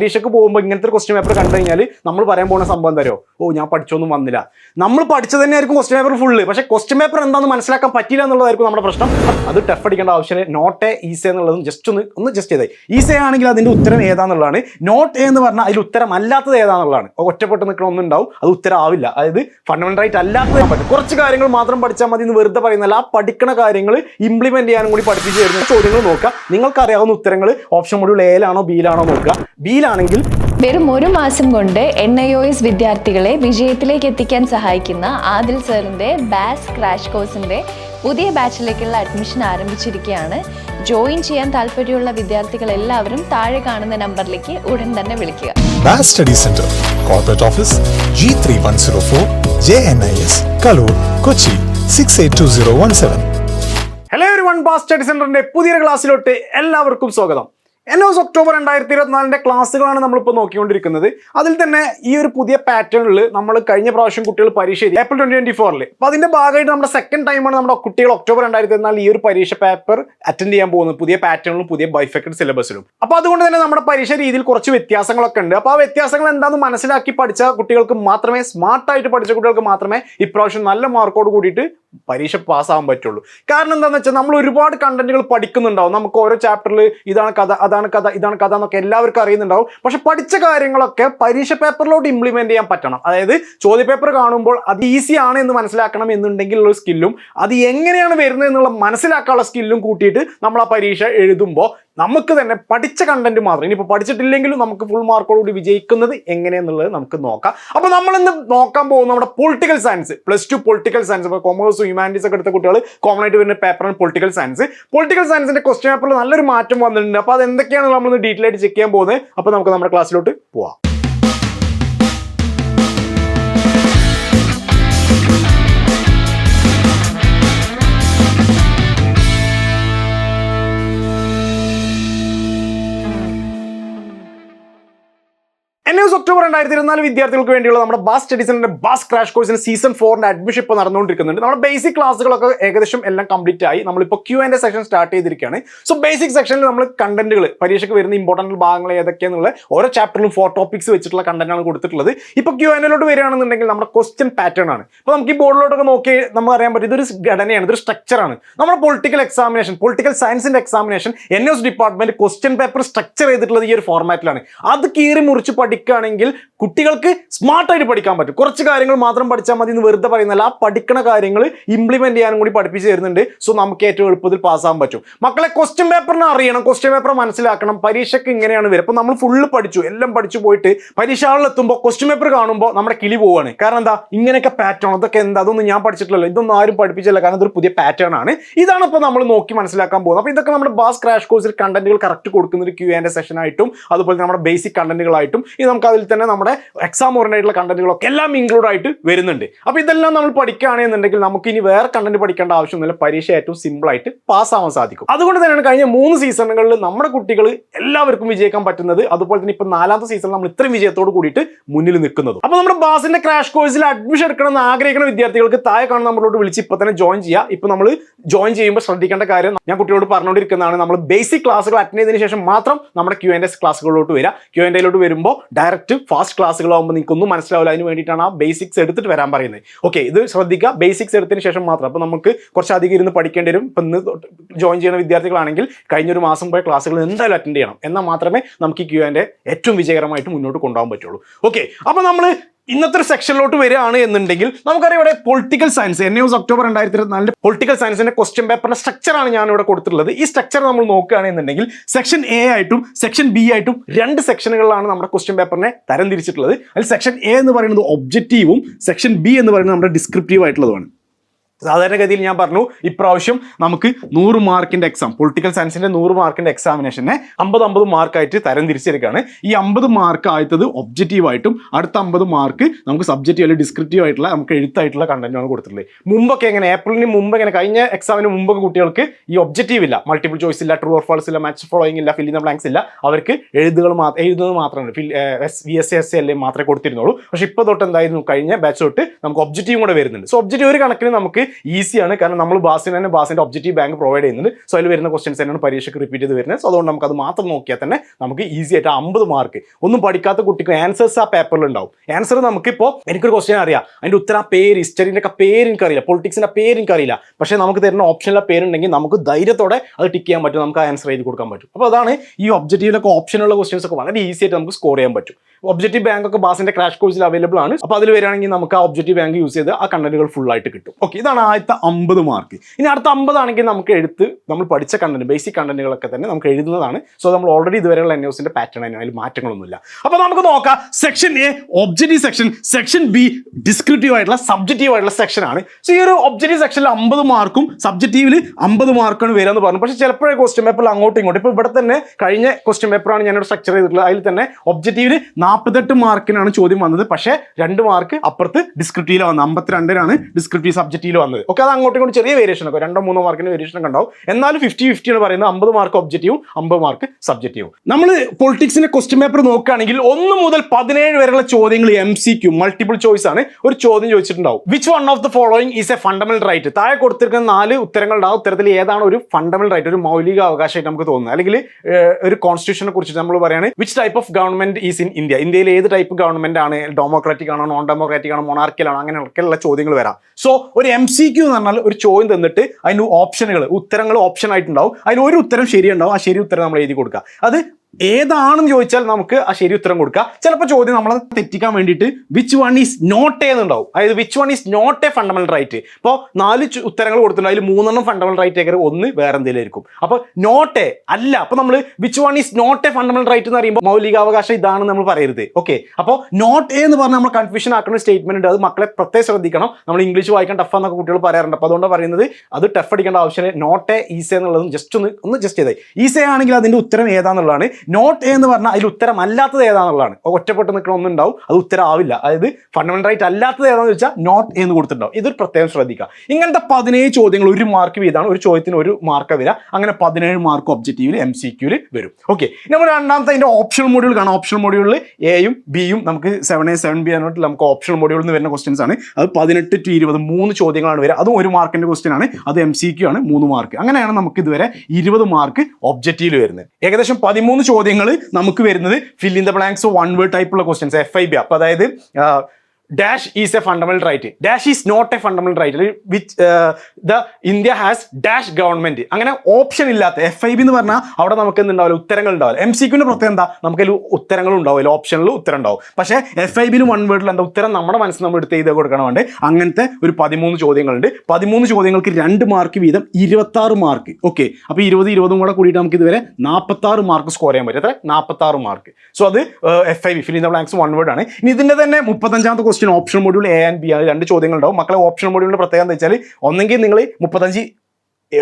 പരീക്ഷയ്ക്ക് പോകുമ്പോൾ ഇങ്ങനത്തെ ക്വസ്റ്റ്യൻ പേപ്പർ കണ്ടു കഴിഞ്ഞാൽ നമ്മൾ പറയാൻ പോകുന്ന സംഭവം തരോ ഓ ഞാൻ പഠിച്ചൊന്നും വന്നില്ല. നമ്മൾ പഠിച്ചത് തന്നെയായിരിക്കും ക്വസ്റ്റ്യൻ പേപ്പർ ഫുള്ള് പക്ഷേ ക്വസ്റ്റ്യൻ പേപ്പർ എന്താണെന്ന് മനസ്സിലാക്കാൻ പറ്റില്ല എന്നുള്ളതായിരിക്കും നമ്മുടെ പ്രശ്നം. അത് ടഫ് അടിക്കേണ്ട ആവശ്യമില്ല. നോട്ട് എ ഈസി എന്നുള്ളതും ജസ്റ്റ് ഒന്ന് ഒന്ന് ജസ്റ്റ് ചെയ്തായി ഈസി ആണെങ്കിൽ അതിന്റെ ഉത്തരം ഏതാന്നുള്ളതാണ്. നോട്ട് എ എന്ന് പറഞ്ഞാൽ അതിൽ ഉത്തരം അല്ലാത്തത് ഏതാന്നുള്ളതാണ് ഒറ്റപ്പെട്ട് നിൽക്കണം ഒന്നും ഉണ്ടാവും അത് ഉത്തരം ആവില്ല അതായത് ഫണ്ടമെന്റൽ റൈറ്റ് അല്ലാത്തത് പറ്റും കുറച്ച് കാര്യങ്ങൾ മാത്രം പഠിച്ചാൽ മതി എന്ന് വെറുതെ പറയുന്നല്ല ആ പഠിക്കണ കാര്യങ്ങൾ ഇംപ്ലിമെന്റ് ചെയ്യാനും കൂടി പഠിപ്പിച്ച് തരുന്ന ചോദ്യങ്ങൾ നോക്കുക. നിങ്ങൾക്ക് അറിയാവുന്ന ഉത്തരങ്ങൾ ഓപ്ഷൻ മൊഡ്യൂൾ എയിലാണോ ബിയിലാണോ നോക്കുക. ബിയിലാണെങ്കിൽ വെറും ഒരു മാസം കൊണ്ട് എൻ ഐ ഒ എസ് വിദ്യാർത്ഥികളെ വിജയത്തിലേക്ക് എത്തിക്കാൻ സഹായിക്കുന്ന ആദിൽ സാറിന്റെ ബാസ് ക്രാഷ് കോഴ്സിന്റെ പുതിയ ബാച്ചിലേക്കുള്ള അഡ്മിഷൻ ആരംഭിച്ചിരിക്കുകയാണ്. ജോയിൻ ചെയ്യാൻ താല്പര്യമുള്ള വിദ്യാർത്ഥികൾ എല്ലാവരും താഴെ കാണുന്ന നമ്പറിലേക്ക് ഉടൻ തന്നെ വിളിക്കുക. Bass Study Center, Corporate Office, G3104, JNIS, zero one 682017. Hello everyone bass study സെന്ററിന്റെ പുതിയൊരു ക്ലാസ്സിലോട്ട് എല്ലാവർക്കും സ്വാഗതം. എൻ എസ് ഒക്ടോബർ രണ്ടായിരത്തി ഇരുപത്തിനാലിന്റെ ക്ലാസ്സുകളാണ് നമ്മളിപ്പോൾ നോക്കിക്കൊണ്ടിരിക്കുന്നത്. അതിൽ തന്നെ ഈ ഒരു പുതിയ പാറ്റേണിൽ നമ്മൾ കഴിഞ്ഞ പ്രാവശ്യം കുട്ടികൾ പരീക്ഷ എഴുതി ഏപ്രിൽ ട്വന്റി ട്വന്റി ഫോറിൽ അപ്പോൾ അതിന്റെ ഭാഗമായിട്ട് നമ്മുടെ സെക്കൻഡ് ടൈമാണ് നമ്മുടെ കുട്ടികൾ ഒക്ടോബർ രണ്ടായിരത്തി ഇരുപത്തിനാലിൽ ഈ ഒരു പരീക്ഷ പേപ്പർ അറ്റൻഡ് ചെയ്യാൻ പോകുന്നത്. പുതിയ പാറ്റേണിലും പുതിയ ബൈഫെക്റ്റഡ് സിലബസിലും അപ്പോൾ അതുകൊണ്ട് തന്നെ നമ്മുടെ പരീക്ഷ രീതിയിൽ കുറച്ച് വ്യത്യാസങ്ങളൊക്കെ ഉണ്ട്. അപ്പോൾ ആ വ്യത്യാസങ്ങൾ എന്താണെന്ന് മനസ്സിലാക്കി പഠിച്ച കുട്ടികൾക്ക് മാത്രമേ സ്മാർട്ടായിട്ട് പഠിച്ച കുട്ടികൾക്ക് മാത്രമേ ഇപ്രാവശ്യം നല്ല മാർക്കോട് കൂടിയിട്ട് പരീക്ഷ പാസ്സാകാൻ പറ്റുള്ളൂ. കാരണം എന്താണെന്ന് വെച്ചാൽ നമ്മൾ ഒരുപാട് കണ്ടന്റുകൾ പഠിക്കുന്നുണ്ടാവും. നമുക്ക് ഓരോ ചാപ്റ്ററിൽ ഇതാണ് കഥ അതാണ് കഥ ഇതാണ് കഥ എന്നൊക്കെ എല്ലാവർക്കും അറിയുന്നുണ്ടാവും. പക്ഷെ പഠിച്ച കാര്യങ്ങളൊക്കെ പരീക്ഷ പേപ്പറിലോട്ട് ഇംപ്ലിമെന്റ് ചെയ്യാൻ പറ്റണം. അതായത് ചോദ്യ പേപ്പർ കാണുമ്പോൾ അത് ഈസി ആണ് എന്ന് മനസ്സിലാക്കണം എന്നുണ്ടെങ്കിൽ ഉള്ള സ്കില്ലും അത് എങ്ങനെയാണ് വരുന്നത് എന്നുള്ള മനസ്സിലാക്കാനുള്ള സ്കില്ലും കൂട്ടിയിട്ട് നമ്മൾ ആ പരീക്ഷ എഴുതുമ്പോൾ നമുക്ക് തന്നെ പഠിച്ച കണ്ടന്റ് മാത്രം. ഇനിയിപ്പോൾ പഠിച്ചിട്ടില്ലെങ്കിലും നമുക്ക് ഫുൾ മാർക്കോടുകൂടി വിജയിക്കുന്നത് എങ്ങനെയെന്നുള്ളത് നമുക്ക് നോക്കാം. അപ്പോൾ നമ്മൾ ഇന്ന് നോക്കാൻ പോകുന്ന നമ്മുടെ political science plus two political science ഇപ്പോൾ കോമേഴ്സ് ഹ്യൂമാനിറ്റീസ് ഒക്കെ എടുത്ത കുട്ടികൾ കോമൺ ആയിട്ട് വരുന്ന പേപ്പറാണ് പൊളിറ്റിക്കൽ സയൻസ് പൊളിറ്റിക്കൽ സയൻസിന്റെ ക്വസ്റ്റ്യൻ പേപ്പറിൽ നല്ലൊരു മാറ്റം വന്നിട്ടുണ്ട്. അപ്പോൾ അത് എന്തൊക്കെയാണ് നമ്മൾ ഡീറ്റെയിൽ ആയിട്ട് ചെക്ക് ചെയ്യാൻ പോകുന്നത്. അപ്പോൾ നമുക്ക് നമ്മുടെ ക്ലാസ്സിലോട്ട് പോവാം. രണ്ടായിരത്തി ഇരുപത്തിനാല് വിദ്യാർത്ഥികൾക്ക് വേണ്ടിയുള്ള നമ്മുടെ ബാസ് സ്റ്റഡീസിന്റെ ബാസ് ക്രാഷ് കോഴ്സിന് സീസൺ ഫോറിന്റെ അഡ്മിഷൻ ഇപ്പോൾ നടന്നുകൊണ്ടിരിക്കുന്നുണ്ട്. നമ്മുടെ ബേസിക് ക്ലാസ്സുകളൊക്കെ ഏകദേശം എല്ലാം കംപ്ലീറ്റ് ആയി. നമ്മളിപ്പോൾ ക്യൂ ആൻഡ് സെക്ഷൻ സ്റ്റാർട്ട് ചെയ്തിരിക്കുകയാണ്. സോ ബേസിക് സെക്ഷനിൽ നമ്മൾ കണ്ടന്റുകൾ പരീക്ഷയ്ക്ക് വരുന്ന ഇമ്പോർട്ടന്റ് ഭാഗങ്ങൾ ഏതൊക്കെയാണെന്നുള്ള ഓരോ ചാപ്റ്ററിലും ഫോർ ടോപ്പിക്സ് വെച്ചിട്ടുള്ള കണ്ടന്റാണ് കൊടുത്തിട്ടുള്ളത്. ഇപ്പോൾ ക്യൂ ആൻഡിലോട്ട് വരികയാണെന്നുണ്ടെങ്കിൽ നമ്മുടെ ക്വസ്റ്റ്യൻ പാറ്റേൺ ആണ്. ഇപ്പോൾ നമുക്ക് ഈ ബോർഡിലോട്ടൊക്കെ നോക്കി നമുക്ക് അറിയാൻ പറ്റും. ഇതൊരു ഘടനയാണ് ഇതൊരു സ്ട്രക്ചറാണ് നമ്മുടെ പൊളിറ്റിക്കൽ എക്സാമിനേഷൻ പൊളിറ്റിക്കൽ സയൻസിന്റെ examination N S department question paper structure ചെയ്തിട്ടുള്ളത് ഈ ഒരു ഫോർമാറ്റിലാണ് അത് കീറി മുറിച്ച് പഠിക്കുകയാണെങ്കിൽ കുട്ടികൾക്ക് സ്മാർട്ടായിട്ട് പഠിക്കാൻ പറ്റും. കുറച്ച് കാര്യങ്ങൾ മാത്രം പഠിച്ചാൽ മതി എന്ന് വെറുതെ പറയുന്നല്ല ആ പഠിക്കണ കാര്യങ്ങൾ ഇംപ്ലിമെന്റ് ചെയ്യാനും കൂടി പഠിപ്പിച്ച് തരുന്നുണ്ട്. സോ നമുക്ക് ഏറ്റവും എളുപ്പത്തിൽ പാസ്സാകാൻ പറ്റും. മക്കളെ ക്വസ്റ്റ്യൻ പേപ്പറിനെ അറിയണം. ക്വസ്റ്റ്യൻ പേപ്പർ മനസ്സിലാക്കണം. പരീക്ഷയ്ക്ക് ഇങ്ങനെയാണ് വരിക. അപ്പോൾ നമ്മൾ ഫുള്ള് പഠിച്ചു. എല്ലാം പഠിച്ചു പോയിട്ട് പരീക്ഷകളിൽ എത്തുമ്പോൾ ക്വസ്റ്റ്യൻ പേപ്പർ കാണുമ്പോൾ നമ്മുടെ കിളി പോവാണ്. കാരണം എന്താ? ഇങ്ങനെയൊക്കെ പാറ്റേൺ അതൊക്കെ എന്താ? അതൊന്നും ഞാൻ പഠിച്ചിട്ടില്ലല്ലോ. ഇതൊന്നും ആരും പഠിപ്പിച്ചില്ല. കാരണം ഇതൊരു പുതിയ പാറ്റേൺ ആണ്. ഇതാണ് ഇപ്പോൾ നമ്മൾ നോക്കി മനസ്സിലാക്കാൻ പോകുന്നത്. അപ്പോൾ ഇതൊക്കെ നമ്മുടെ ബാസ് ക്രാഷ് കോഴ്സിൽ കണ്ടന്റുകൾ കറക്റ്റ് കൊടുക്കുന്ന ഒരു ക്യൂ ആൻഡ് സെഷൻ ആയിട്ടും അതുപോലെ നമ്മുടെ ബേസിക് കണ്ടന്റുകളായിട്ടും ഇത് നമുക്ക് അതിൽ തന്നെ നമ്മുടെ എക്സാം ഓറിയന്റായിട്ടുള്ള കണ്ടന്റുകളൊക്കെ എല്ലാം ഇൻക്ലൂഡ് ആയിട്ട് വരുന്നുണ്ട്. അപ്പോൾ ഇതെല്ലാം നമ്മൾ പഠിക്കുകയാണെന്നുണ്ടെങ്കിൽ നമുക്ക് ഇനി വേറെ കണ്ടന്റ് പഠിക്കേണ്ട ആവശ്യമൊന്നുമില്ല. പരീക്ഷ ഏറ്റവും സിമ്പിൾ ആയിട്ട് പാസ് ആവാൻ സാധിക്കും. അതുകൊണ്ട് തന്നെയാണ് കഴിഞ്ഞ മൂന്ന് സീസണുകളിൽ നമ്മുടെ കുട്ടികൾ എല്ലാവർക്കും വിജയിക്കാൻ പറ്റുന്നത്. അതുപോലെ തന്നെ ഇപ്പം നാലാമത്തെ സീസണിൽ നമ്മൾ ഇത്രയും വിജയത്തോട് കൂടിയിട്ട് മുന്നിൽ നിൽക്കുന്നത്. അപ്പോൾ നമ്മുടെ ബാസിന്റെ ക്രാഷ് കോഴ്സിൽ അഡ്മിഷൻ എടുക്കണമെന്ന് ആഗ്രഹിക്കുന്ന വിദ്യാർത്ഥികൾക്ക് താഴെ കാണുന്ന നമ്മളോട് വിളിച്ച് ഇപ്പം തന്നെ ജോയിൻ ചെയ്യുക ഇപ്പം നമ്മൾ ജോയിൻ ചെയ്യുമ്പോൾ ശ്രദ്ധിക്കേണ്ട കാര്യം ഞാൻ കുട്ടികളോട് പറഞ്ഞുകൊണ്ടിരിക്കുന്നതാണ്. നമ്മൾ ബേസിക് ക്ലാസ്സുകൾ അറ്റൻഡ് ചെയ്തതിനു ശേഷം മാത്രം നമ്മുടെ ക്യു എൻ എസ് ക്ലാസ്സുകളിലോട്ട് വരിക ക്യു എൻ എയിലോട്ട് വരുമ്പോൾ ഡയറക്റ്റ് ഫാസ്റ്റ് നിങ്ങൾക്ക് ഒന്നും മനസ്സിലാവില്ല. അതിന് വേണ്ടിയിട്ടാണ് ആ ബേസിക്സ് എടുത്തിട്ട് വരാൻ പറയുന്നത്. ഓക്കെ ഇത് ശ്രദ്ധിക്കുക. ബേസിക്സ് എടുത്തതിന് ശേഷം മാത്രം. അപ്പോൾ നമുക്ക് കുറച്ചധികം ഇരുന്ന് പഠിക്കേണ്ടി വരും. ഇപ്പം ഇന്ന് ജോയിൻ ചെയ്യുന്ന വിദ്യാർത്ഥികളാണെങ്കിൽ കഴിഞ്ഞൊരു മാസം പോയ ക്ലാസ്സുകൾ എന്തായാലും അറ്റൻഡ് ചെയ്യണം. എന്നാൽ മാത്രമേ നമുക്ക് ഈ ക്യൂ എന്റെ ഏറ്റവും വിജയകരമായിട്ട് മുന്നോട്ട് കൊണ്ടുപോകാൻ പറ്റുള്ളൂ. ഓക്കെ അപ്പോൾ നമ്മൾ ഇന്നത്തെ ഒരു സെക്ഷനിലോട്ട് വരികയാണ് എന്നുണ്ടെങ്കിൽ നമുക്കറിയാം ഇവിടെ political science N news October രണ്ടായിരത്തി ഇരുപത്തിനാലിന്റെ പൊളിറ്റിക്കൽ സയൻസിന്റെ ക്വസ്റ്റ്യൻ പേപ്പറിന്റെ സ്ട്രക്ചറാണ് ഞാൻ ഇവിടെ കൊടുത്തിട്ടുള്ളത്. ഈ സ്ട്രക്ചർ നമ്മൾ നോക്കുകയാണെന്നുണ്ടെങ്കിൽ സെക്ഷൻ എ ആയിട്ടും സെക്ഷൻ ബി ആയിട്ടും രണ്ട് സെക്ഷനുകളിലാണ് നമ്മുടെ ക്വസ്റ്റ്യൻ പേപ്പറിനെ തരം തിരിച്ചിട്ടുള്ളത് അതിൽ സെക്ഷൻ എ എന്ന് പറയുന്നത് ഒബ്ജക്റ്റീവും സെക്ഷൻ ബി എന്ന് പറയുന്നത് നമ്മുടെ ഡിസ്ക്രിപ്റ്റീവ് ആയിട്ടുള്ളതുമാണ്. സാധാരണഗതിയിൽ ഞാൻ പറഞ്ഞു ഇപ്രാവശ്യം നമുക്ക് നൂറ് മാർക്കിന്റെ എക്സാം പൊളിറ്റിക്കൽ സയൻസിന്റെ നൂറ് മാർക്കിന്റെ എക്സാമിനേഷനെ അമ്പത് അമ്പത് മാർക്കായിട്ട് തരം തിരിച്ചെടുക്കുകയാണ്. ഈ അമ്പത് മാർക്ക് ആയത്തത് ഒബ്ജക്റ്റീവ് ആയിട്ടും അടുത്ത അമ്പത് മാർക്ക് നമുക്ക് സബ്ജക്റ്റീവ് അല്ലെങ്കിൽ ഡിസ്ക്രിപ്റ്റീവ് ആയിട്ടുള്ള നമുക്ക് എഴുത്തായിട്ടുള്ള കണ്ടന്റാണ് കൊടുത്തിട്ടുള്ളത്. മുമ്പൊക്കെ എങ്ങനെ ഏപ്രിലിന് മുമ്പ് എങ്ങനെ കഴിഞ്ഞ എക്സാമിന് മുമ്പൊക്കെ കുട്ടികൾക്ക് ഈ ഒബ്ജക്റ്റീവ് ഇല്ല. മൾട്ടിപ്പിൾ ചോയ്സ് ഇല്ല ട്രൂ ഓർ ഫാൾസ് ഇല്ല മാച്ച് ഫോളോയിങ് ഇല്ല ഫില്ലിംഗ് ബ്ലാങ്ക്സ് ഇല്ല. അവർക്ക് എഴുതുകൾ മാത്രം എഴുതുന്നത് മാത്രമാണ്. Fill V S S L മാത്രമേ കൊടുത്തിരുന്നുള്ളൂ. പക്ഷെ ഇപ്പോൾ തൊട്ട് എന്തായിരുന്നു കഴിഞ്ഞ ബാച്ച് തൊട്ട് നമുക്ക് ഒബ്ജക്റ്റീവ് കൂടെ വരുന്നുണ്ട്. സോ ഒബ്ജക്റ്റീവ് ഒരു കണക്കിന് നമുക്ക് ഈസിയാണ് കാരണം നമ്മൾ ബാസിന് തന്നെ ബാസിന്റെ ഒബ്ജക്റ്റീവ് ബാങ്ക് പ്രൊവൈഡ് ചെയ്യുന്നുണ്ട്. സോ അതിൽ വരുന്ന ക്വസ്റ്റൻസ് തന്നെയാണ് പരീക്ഷയ്ക്ക് റിപ്പീറ്റ് ചെയ്ത് വരുന്നത്. സോ അതുകൊണ്ട് നമുക്ക് അത് മാത്രം നോക്കിയാൽ തന്നെ നമുക്ക് ഈസി ആയിട്ട് അമ്പത് മാർക്ക് ഒന്നും പഠിക്കാത്ത കുട്ടിക്ക് ആൻസേഴ്സ് ആ പേപ്പറിൽ ഉണ്ടാവും. ആൻസർ നമുക്കിപ്പോൾ എനിക്കൊരു ക്വസ്റ്റ്യൻ അറിയാം. അതിന്റെ ഉത്തരം ആ പേര് ഹിസ്റ്ററിന്റെ ഒക്കെ പേര് എനിക്കറിയില്ല. പൊളിറ്റിക്സിന്റെ പേര് എനിക്കറിയില്ല. പക്ഷേ നമുക്ക് തരുന്ന ഓപ്ഷനിലെ പേരുണ്ടെങ്കിൽ നമുക്ക് ധൈര്യത്തോടെ അത് ടിക്ക് ചെയ്യാൻ പറ്റും. നമുക്ക് ആൻസർ ചെയ്ത് കൊടുക്കാൻ പറ്റും. അപ്പോൾ അതാണ് ഈ ഒബ്ജക്റ്റീവിലൊക്കെ ഓപ്ഷനുള്ള ക്വസ്റ്റ്യൻസ് ഒക്കെ വളരെ ഈസി ആയിട്ട് നമുക്ക് സ്കോർ ചെയ്യാൻ പറ്റും. ഒബ്ജക്റ്റീവ് ബാങ്ക് ഒക്കെ ബാസിന്റെ ക്രാഷ് കോഴ്സിൽ അവൈലബിൾ ആണ്. അപ്പോൾ അതിൽ വരികയാണെങ്കിൽ നമുക്ക് ആ ഒബ്ജക്റ്റീവ് ബാങ്ക് യൂസ് ചെയ്ത് ആ കണ്ടന്റുകൾ ഫുൾ ആയിട്ട് കിട്ടും. ഓക്കെ ഇതാണ് ആദ്യത്തെ അമ്പത് മാർക്ക്. ഇനി അടുത്ത അമ്പതാണെങ്കിൽ നമുക്ക് എഴുത്ത് നമ്മൾ പഠിച്ച കണ്ടന്റ് ബേസിക് കണ്ടന്റുകളൊക്കെ തന്നെ നമുക്ക് എഴുതുന്നതാണ്. സോ നമ്മൾ ഓൾറെഡി ഇതുവരെയുള്ള എൻ പാറ്റേൺ തന്നെ അതിൽ മാറ്റങ്ങളൊന്നുമില്ല. അപ്പോൾ നമുക്ക് നോക്കാം section A objective section section B descriptive ആയിട്ടുള്ള സബ്ജക്റ്റീവ് ആയിട്ടുള്ള സെക്ഷൻ ആണ്. സോ ഈ ഒരു ഒബ്ജക്റ്റീവ് സെക്ഷനിൽ അമ്പത് മാർക്കും സബ്ജക്റ്റീവിൽ അമ്പത് മാർക്കാണ് വരിക എന്ന് പറഞ്ഞു. പക്ഷേ ചിലപ്പോഴേ ക്വസ്റ്റ്യൻ പേപ്പറിൽ അങ്ങോട്ടും ഇങ്ങോട്ടും ഇപ്പോൾ ഇവിടെ തന്നെ കഴിഞ്ഞ ക്വസ്റ്റ്യൻ പേപ്പറാണ് ഞാനിവിടെ സ്ട്രക്ചർ ചെയ്തിട്ടുള്ളത്. അതിൽ തന്നെ ഒബ്ജക്റ്റീവിൽ നാൽപ്പത്തെട്ട് മാർക്കിനാണ് ചോദ്യം വന്നത്. പക്ഷേ രണ്ട് മാർക്ക് അപ്പുറത്ത് ഡിസ്ക്രിപ്റ്റീവിൽ വന്നത്. അമ്പത്തിരണ്ടിനാണ് ഡിസ്ക്രിപ്റ്റീവ് സബ്ജക്റ്റീവിൽ വന്നത്. ഓക്കെ അത് അങ്ങോട്ടും ചെറിയ വേരിയേഷൻ ഒക്കെ. രണ്ടോ മൂന്നോ മാർക്കിന് വേരിയേഷൻ ഒക്കെ ഉണ്ടാവും. എന്നാലും ഫിഫ്റ്റി ഫിഫ്റ്റി എന്ന് പറയുന്നത് അമ്പത് മാർക്ക് ഒബ്ജക്റ്റീവും അമ്പത് മാർക്ക് സബ്ജക്റ്റീവും നമ്മൾ പൊളിറ്റിക്സിന്റെ ക്വസ്റ്റ്യൻ പേപ്പർ നോക്കുകയാണെങ്കിൽ ഒന്ന് മുതൽ പതിനേഴ് വരെയുള്ള ചോദ്യങ്ങൾ M C Q multiple choice ആണ്. ഒരു ചോദ്യം ചോദിച്ചിട്ടുണ്ടാവും. Which one of the following is a fundamental right താഴെ കൊടുത്തിരിക്കുന്ന നാല് ഉത്തരങ്ങൾ ഉണ്ടാവും ഉത്തരത്തിൽ ഏതാണ് ഒരു ഫണ്ടമെന്റൽ റൈറ്റ് ഒരു മൗലിക അവകാശമായിട്ട് നമുക്ക് തോന്നുന്നത്. അല്ലെങ്കിൽ ഒരു കോൺസ്റ്റിറ്റ്യൂഷനെ കുറിച്ച് നമ്മൾ പറയുകയാണ് which type of government is in India ഇന്ത്യയിൽ ഏത് ടൈപ്പ് ഗവൺമെന്റ് ആണ്? ഡെമോക്രാറ്റിക് ആണോ നോൺ ഡെമോക്രാറ്റിക് ആണോ മൊണാർക്കിലാണോ അങ്ങനെയൊക്കെയുള്ള ചോദ്യങ്ങൾ വരാം. സോ ഒരു എം സി എന്ന് പറഞ്ഞാൽ ഒരു ചോദ്യം തന്നിട്ട് അതിന് ഓപ്ഷനുകൾ ഉത്തരങ്ങൾ ഓപ്ഷൻ ആയിട്ടുണ്ടാവും. അതിന് ഒരു ഉത്തരം ശരിയുണ്ടാവും. ആ ശരി ഉത്തരം നമ്മൾ എഴുതി കൊടുക്കുക. അത് ഏതാണെന്ന് ചോദിച്ചാൽ നമുക്ക് ആ ശരി ഉത്തരം കൊടുക്കുക ചിലപ്പോൾ ചോദ്യം നമ്മളെ തെറ്റിക്കാൻ വേണ്ടിയിട്ട് വിച്ച് വൺ ഈസ് നോട്ട് എന്നുണ്ടാവും. അതായത് which one is not a fundamental right ഇപ്പോൾ നാല് ഉത്തരങ്ങൾ കൊടുത്തിട്ടുണ്ട്. അതിൽ മൂന്നെണ്ണം ഫണ്ടമെന്റൽ റൈറ്റ് ആയിരിക്കും. ഒന്ന് വേറെ എന്തെങ്കിലും ആയിരിക്കും. അപ്പോൾ നോട്ട് എ അല്ല. അപ്പോൾ നമ്മൾ which one is not a fundamental right എന്ന് പറയുമ്പോൾ മൗലികാവകാശം ഇതാണെന്ന് നമ്മൾ പറയരുത്. ഓക്കെ അപ്പോൾ നോട്ട് എ എന്ന് പറഞ്ഞാൽ നമ്മൾ കൺഫ്യൂഷൻ ആക്കുന്ന സ്റ്റേറ്റ്മെന്റ് ഉണ്ട്. അത് മക്കളെ പ്രത്യേകം ശ്രദ്ധിക്കണം. നമ്മൾ ഇംഗ്ലീഷ് വായിക്കാൻ ടഫ് എന്നൊക്കെ കുട്ടികൾ പറയാറുണ്ട്. അപ്പോൾ അതുകൊണ്ട് പറയുന്നത് അത് ടഫ് അടിക്കേണ്ട ആവശ്യമില്ല. നോട്ട് എ ഈസ് എന്നുള്ളതും ജസ്റ്റ് ഒന്ന് ഒന്ന് ജസ്റ്റ് ചെയ്തായി ഈസ ആണെങ്കിൽ അതിന്റെ ഉത്തരം ഏതാന്നുള്ളതാണ്. നോട്ട് എന്ന് പറഞ്ഞാൽ അതിൽ ഉത്തരം അല്ലാത്തത് ഏതാണെന്നുള്ളതാണ് ഒറ്റപ്പെട്ട് നിൽക്കണ ഒന്നുണ്ടാവും അത് ഉത്തരം ആവില്ല അതായത് ഫണ്ടമെന്റൽ റൈറ്റ് അല്ലാത്തത് ഏതാണെന്ന് വെച്ചാൽ നോട്ട് എന്ന് കൊടുത്തിട്ടുണ്ടാവും. ഇതൊരു പ്രത്യേകം ശ്രദ്ധിക്കുക. ഇങ്ങനത്തെ പതിനേഴ് ചോദ്യങ്ങൾ ഒരു മാർക്ക് വീതാണ് ഒരു ചോദ്യത്തിന് ഒരു മാർക്ക് വരിക. അങ്ങനെ പതിനേഴ് മാർക്ക് ഒബ്ജക്റ്റീവിൽ എം സി ക്യൂൽ വരും. ഓക്കെ നമ്മൾ രണ്ടാമത്തെ അതിന്റെ ഓപ്ഷണൽ മോഡ്യൂൾ കാണാം. ഓപ്ഷണൽ മോഡ്യൂളിൽ എയും ബിയും നമുക്ക് സെവൻ എ സെവൻ ബി എന്നിട്ട് നമുക്ക് ഓപ്ഷണൽ മോഡ്യൂളിൽ നിന്ന് വരുന്ന ക്വസ്റ്റ്യൻസ് ആണ്. അത് പതിനെട്ട് ടു ഇരുപത് മൂന്ന് ചോദ്യങ്ങളാണ് വരിക. അതും ഒരു മാർക്കിന്റെ ക്വസ്റ്റ്യൻ ആണ്. അത് എം സി ക്യൂ ആണ്. മൂന്ന് മാർക്ക് അങ്ങനെയാണ് നമുക്ക് ഇതുവരെ ഇരുപത് മാർക്ക് ഒബ്ജക്റ്റീവിൽ വരുന്നത്. ഏകദേശം പതിമൂന്ന് ചോദ്യങ്ങൾ നമുക്ക് വരുന്നത് fill in the blanks one word ടൈപ്പുള്ള questions F I B അപ്പോൾ അതായത് dash is a fundamental right dash is not a fundamental right which the India has dash government അങ്ങനെ ഓപ്ഷൻ ഇല്ലാത്ത എഫ് ഐ ബി എന്ന് പറഞ്ഞാൽ അവിടെ നമുക്ക് എന്തുണ്ടാവില്ല? ഉത്തരങ്ങൾ ഉണ്ടാവില്ല. എം സി സിക്കുവിന്റെ പ്രത്യേകം എന്താ? നമുക്ക് ഉത്തരങ്ങൾ ഉണ്ടാവില്ല ഓപ്ഷനിൽ ഉത്തരം ഉണ്ടാവും. പക്ഷേ എഫ് ഐ ബിയിൽ വൺ വേർഡിൽ എന്താ? ഉത്തരം നമ്മുടെ മനസ്സിൽ നമ്മൾ എടുത്ത് ചെയ്ത് കൊടുക്കണമുണ്ട് അങ്ങനത്തെ ഒരു പതിമൂന്ന് ചോദ്യങ്ങളുണ്ട്. പതിമൂന്ന് ചോദ്യങ്ങൾക്ക് രണ്ട് മാർക്ക് വീതം ഇരുപത്തി ആറ് മാർക്ക് ഓക്കെ അപ്പോൾ ഇരുപത് ഇരുപതും കൂടെ കൂടിയിട്ട് നമുക്ക് ഇതുവരെ നാൽപ്പത്തി ആറ് മാർക്ക് സ്കോർ ചെയ്യാൻ പറ്റും. എത്ര നാൽപ്പത്തി ആറ് മാർക്ക് സോ അത് F I B fill the blanks one word ആണ്. ഇനി ഇതിന്റെ തന്നെ മുപ്പത്തഞ്ചാമത്തെ question option module A and B ആണ്. രണ്ട് ചോദ്യങ്ങളുണ്ടാവും. മക്കളെ ഓപ്ഷൻ മൊഡ്യൂളിന്റെ പ്രത്യേകത എന്താ വെച്ചാൽ ഒന്നെങ്കിൽ നിങ്ങൾ മുപ്പത്തഞ്ച്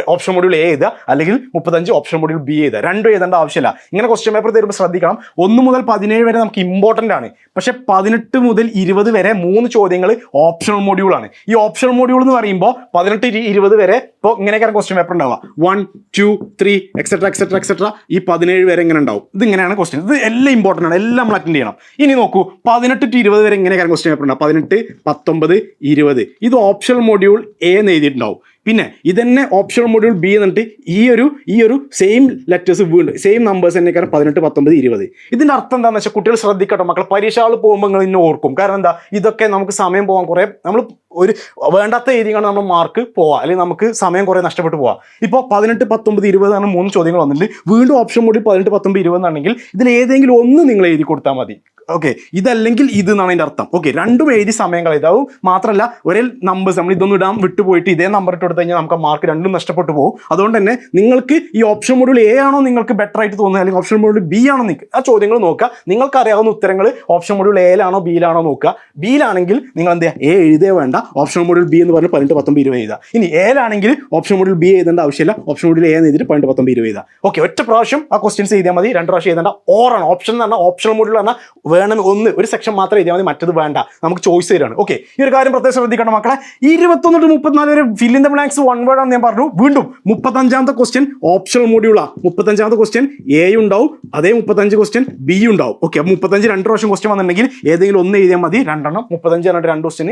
ഓപ്ഷൻ മൊഡ്യൂൾ എ എഴുതുക അല്ലെങ്കിൽ മുപ്പത്തഞ്ച് ഓപ്ഷൻ മൊഡ്യൂൾ ബി എഴുതുക. രണ്ടും എഴുതേണ്ട ആവശ്യമില്ല. ഇങ്ങനെ ക്വസ്റ്റ്യൻ പേപ്പർ തരുമ്പോൾ ശ്രദ്ധിക്കണം. ഒന്ന് മുതൽ പതിനേഴ് വരെ നമുക്ക് ഇമ്പോർട്ടന്റ് ആണ്. പക്ഷെ പതിനെട്ട് മുതൽ ഇരുപത് വരെ മൂന്ന് ചോദ്യങ്ങൾ ഓപ്ഷണൽ മൊഡ്യൂൾ ആണ്. ഈ ഓപ്ഷണൽ മോഡ്യൂൾ എന്ന് പറയുമ്പോൾ പതിനെട്ട് ഇരു- ഇരുപത് വരെ ഇപ്പോൾ ഇങ്ങനെയൊക്കെയാണ് ക്വസ്റ്റ്യൻ പേപ്പർ ഉണ്ടാവുക. One two three etcetera etcetera etcetera ഈ പതിനേഴ് വരെ ഇങ്ങനെ ഉണ്ടാവും. ഇത് ഇങ്ങനെയാണ് ക്വസ്റ്റ്യൻ ഇത് എല്ലാം ഇമ്പോർട്ടന്റ് ആണ്. എല്ലാം നമ്മൾ അറ്റൻഡ് ചെയ്യണം. ഇനി നോക്കൂ. പതിനെട്ട് ടു ഇരുപത് വരെ ഇങ്ങനെയൊക്കെയാണ് ക്വസ്റ്റ്യൻ പേപ്പർ ഉണ്ടാവും പതിനെട്ട് പത്തൊമ്പത് ഇരുപത്. ഇത് ഓപ്ഷണൽ മോഡ്യൂൾ എ എന്ന് എഴുതിയിട്ടുണ്ടാവും. പിന്നെ ഇതന്നെ ഓപ്ഷണൽ മൊഡ്യൂൾ ബി എന്നിട്ട് ഈ ഒരു ഈ ഒരു സെയിം ലെറ്റേഴ്സ് വീണ്ടും സെയിം നമ്പേഴ്സ് തന്നെ കാരണം പതിനെട്ട് പത്തൊമ്പത് ഇരുപത്. ഇതിന്റെ അർത്ഥം എന്താണെന്ന് വെച്ചാൽ കുട്ടികൾ ശ്രദ്ധിക്കട്ടോ. മക്കൾ പരീക്ഷകൾ പോകുമ്പോൾ നിങ്ങൾ ഇന്നെ ഓർക്കും. കാരണം എന്താ? ഇതൊക്കെ നമുക്ക് സമയം പോകാൻ കുറേ നമ്മൾ ഒരു വേണ്ടാത്ത രീതിയാണ് നമ്മൾ മാർക്ക് പോവാം. അല്ലെങ്കിൽ നമുക്ക് സമയം കുറേ നഷ്ടപ്പെട്ടു പോവാം. ഇപ്പോൾ പതിനെട്ട് പത്തൊമ്പത് ഇരുപത് ആണ് മൂന്ന് ചോദ്യങ്ങൾ വന്നിട്ടുണ്ട്. വീണ്ടും ഓപ്ഷൻ കൂടി പതിനെട്ട് പത്തൊമ്പത് ഇരുപത് ആണെങ്കിൽ ഇതിൽ ഏതെങ്കിലും ഒന്ന് നിങ്ങൾ എഴുതി കൊടുത്താൽ മതി. ഓക്കെ ഇതല്ലെങ്കിൽ ഇത് എന്നാണ് അതിന്റെ അർത്ഥം. ഓക്കെ രണ്ടും എഴുതി സമയം കളയതാവും. മാത്രമല്ല ഒരേ നമ്പേഴ്സ് നമ്മൾ ഇതൊന്നും ഇടാൻ വിട്ടുപോയിട്ട് ഇതേ നമ്പർ ഇട്ട് കൊടുത്തു കഴിഞ്ഞാൽ നമുക്ക് മാർക്ക് രണ്ടും നഷ്ടപ്പെട്ടു പോകും. അതുകൊണ്ട് തന്നെ നിങ്ങൾക്ക് ഈ ഓപ്ഷൻ മോഡിൽ എ ആണോ നിങ്ങൾക്ക് ബെറ്റർ ആയിട്ട് തോന്നുന്നത് അല്ലെങ്കിൽ ഓപ്ഷൻ മോഡിൽ ബി ആണോ നിങ്ങൾക്ക് ആ ചോദ്യങ്ങൾ നോക്കുക. നിങ്ങൾക്ക് അറിയാവുന്ന ഉത്തരങ്ങൾ ഓപ്ഷൻ മോഡിൽ എയിലാണോ ബിയിലാണോ നോക്കുക. ബിയിലാണെങ്കിൽ നിങ്ങൾ എന്ത് ചെയ്യുക? എ എഴുതേ വേണ്ട. ഓപ്ഷൻ മോഡിൽ ബി എന്ന് പറഞ്ഞ് പതിനെട്ട് പത്തൊമ്പത് ഇരുപത് എഴുതുക. ഇനി ഏലാണെങ്കിൽ ഓപ്ഷൻ മോഡിൽ ബി എഴുതേണ്ട ആവശ്യമില്ല. ഓപ്ഷൻ മോഡിൽ എ എന്ന് എഴുതിയിട്ട് പതിനെട്ട് പത്തൊമ്പത് ഇരുപത് എഴുതുക. ഓക്കെ ഒറ്റ പ്രാവശ്യം ആ ക്വസ്റ്റ്യൻസ് എഴുതിയാൽ മതി. രണ്ട് പ്രാവശ്യം എഴുതേണ്ട. ഓറാണ് ഓപ്ഷൻ എന്ന് പറഞ്ഞാൽ ഓപ്ഷൻ മോഡിൽ പറഞ്ഞാൽ വേണം ഒന്ന് ഒരു സെക്ഷൻ മാത്രം എഴുതിയാൽ മതി. മറ്റത് വേണ്ട. നമുക്ക് ചോയ്സ് തരാണ് ഓക്കെ ഈ ഒരു കാര്യം പ്രത്യേകം ശ്രദ്ധിക്കണം മക്കളെ. ഇരുപത്തൊന്ന് ടു മുപ്പത്തിനാല് വരെ fill in the blanks one word ആണെന്ന് ഞാൻ പറഞ്ഞു. വീണ്ടും മുപ്പത്തഞ്ചാമത്തെ ക്വസ്റ്റ്യൻ ഓപ്ഷണൽ മോഡിയുള്ള മുപ്പത്തഞ്ചാമത്തെ ക്വസ്റ്റ്യൻ എ ഉണ്ടാവും. അതേ മുപ്പത്തഞ്ച് ക്വസ്റ്റ്യൻ ബി ഉണ്ടാവും. ഓക്കെ മുപ്പത്തഞ്ച് രണ്ട് പ്രാവശ്യം ക്വസ്റ്റ്യൻ വന്നിട്ടുണ്ടെങ്കിൽ ഏതെങ്കിലും ഒന്ന് എഴുതിയാൽ മതി. രണ്ടെണ്ണം. മുപ്പത്തഞ്ച് രണ്ട് രണ്ട് ക്വസ്റ്റ്യൻ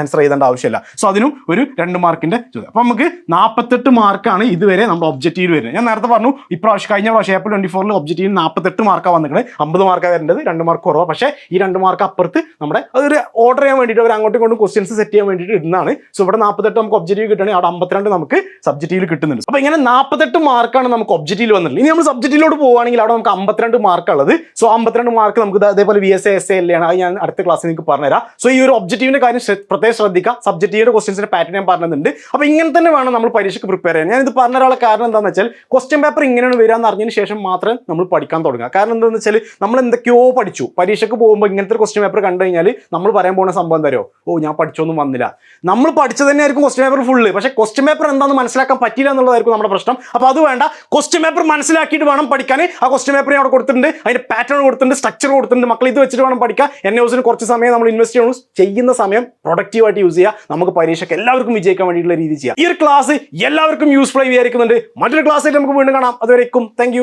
ആൻസർ ചെയ്താൽ എഴുതേണ്ട ആവശ്യമില്ല. സോ അതിനും ഒരു രണ്ട് മാർക്കിന്റെ ചോദ്യം. അപ്പൊ നമുക്ക് നാൽപ്പത്തെട്ട് മാർക്കാണ് ഇതുവരെ നമ്മുടെ ഒബ്ജക്റ്റീവ് വരുന്നത്. ഞാൻ നേരത്തെ പറഞ്ഞു ഇപ്രാവശ്യം കഴിഞ്ഞ പ്രാവശ്യം ഏപ്രിൽ ട്വന്റി ഫോറിൽ ഒബ്ജക്റ്റീവ് നാൽപ്പത്തെട്ട് മാർക്കാണ് വന്നിട്ട് അമ്പത് മാർക്കാണ് വരേണ്ടത് രണ്ട് മാർക്ക് കുറവാണ് പക്ഷേ ഈ രണ്ട് മാർക്ക് അപ്പുറത്ത് നമ്മുടെ അതൊരു ഓർഡർ ചെയ്യാൻ വേണ്ടിയിട്ട് അവർ അങ്ങോട്ടും ഇങ്ങോട്ടും ക്വസ്റ്റ്യൻസ് സെറ്റ് ചെയ്യാൻ വേണ്ടിയിട്ട് ഇടുന്നതാണ്. സോ ഇവിടെ നാൽപ്പത്തെട്ട് നമുക്ക് ഒബ്ജക്റ്റീവ് കിട്ടുകയാണെങ്കിൽ അവിടെ അമ്പത്തിരണ്ട് നമുക്ക് സബ്ജക്റ്റീവ് കിട്ടുന്നുണ്ട്. അപ്പൊ ഇങ്ങനെ നാൽപ്പത്തെട്ട് മാർക്കാണ് നമുക്ക് ഒബ്ജക്റ്റീവ് വന്നിട്ടുള്ളത്. ഇനി നമ്മൾ സബ്ജക്റ്റിലോട്ട് പോവുകയാണെങ്കിൽ അവിടെ നമുക്ക് അമ്പത്തിരണ്ട് മാർക്ക് ഉള്ളത്. സോ അമ്പത്തിരണ്ട് മാർക്ക് നമുക്ക് അതേപോലെ V S A S A L ആണ്. അത് ഞാൻ അടുത്ത ക്ലാസ്സിൽ നിങ്ങൾക്ക് പറഞ്ഞുതരാം. സോ ഈ ഒരു ഒബ്ജക്റ്റീവിന്റെ കാര്യം പ്രത്യേകം ശ്രദ്ധിക്കുക സബ്ജക്റ്റീവിന്റെ ക്വസ്റ്റ്യൻസിന്റെ പാറ്റേൺ ഞാൻ പറഞ്ഞിട്ടുണ്ട്. അപ്പോൾ ഇങ്ങനെ തന്നെ വേണം നമ്മൾ പരീക്ഷയ്ക്ക് പ്രിപ്പയർ ചെയ്യാൻ. ഞാനിത് പറഞ്ഞ ഒരാളെ കാരണം എന്താണെന്ന് വെച്ചാൽ ക്വസ്റ്റ്യൻ പേപ്പർ ഇങ്ങനെയാണ് വരിക എന്ന് അറിഞ്ഞതിന് ശേഷം മാത്രം നമ്മൾ പഠിക്കാൻ തുടങ്ങുക. കാരണം എന്താണെന്ന് വെച്ചാൽ നമ്മൾ എന്തൊക്കെയോ പഠിച്ചു. പരീക്ഷയ്ക്ക് പോകുമ്പോൾ ഇങ്ങനത്തെ ക്വസ്റ്റ്യൻ പേപ്പർ കണ്ടു കഴിഞ്ഞാൽ നമ്മൾ പറയാൻ പോകുന്ന സംഭവം തരോ ഓ ഞാൻ പഠിച്ചൊന്നും വന്നില്ല. നമ്മൾ പഠിച്ചത് തന്നെയായിരിക്കും ക്വസ്റ്റ്യൻ പേപ്പർ ഫുള്ള് പക്ഷേ ക്വസ്റ്റ്യൻ പേപ്പർ എന്താണെന്ന് മനസ്സിലാക്കാൻ പറ്റില്ല എന്നുള്ളതായിരിക്കും നമ്മുടെ പ്രശ്നം. അപ്പോൾ അത് വേണ്ട. ക്വസ്റ്റ്യൻ പേപ്പർ മനസ്സിലാക്കിയിട്ട് വേണം പഠിക്കാൻ. ആ ക്വസ്റ്റ്യൻ പേപ്പർ അവിടെ കൊടുത്തിട്ടുണ്ട്. അതിന്റെ പാറ്റേൺ കൊടുത്തിട്ടുണ്ട്. സ്ട്രക്ചർ കൊടുത്തിട്ടുണ്ട്. മക്കൾ ഇത് വെച്ചിട്ട് വേണം പഠിക്കാൻ. എൻ കുറച്ച് സമയം നമ്മൾ ഇൻവെസ്റ്റ് ചെയ്യണം ചെയ്യുന്ന സമയം പ്രൊഡക്റ്റീവായിട്ട് യൂസ് ചെയ്യുക നമുക്ക് പരീക്ഷയ്ക്ക് എല്ലാവർക്കും വിജയിക്കാൻ വേണ്ടിയിട്ടുള്ള രീതി ചെയ്യാം. ഈ ഒരു ക്ലാസ് എല്ലാവർക്കും യൂസ്ഫുൾ ആയി വിചാരിക്കുന്നുണ്ട്. മറ്റൊരു ക്ലാസ്സിൽ നമുക്ക് വീണ്ടും കാണാം. അതുവരേക്കും താങ്ക്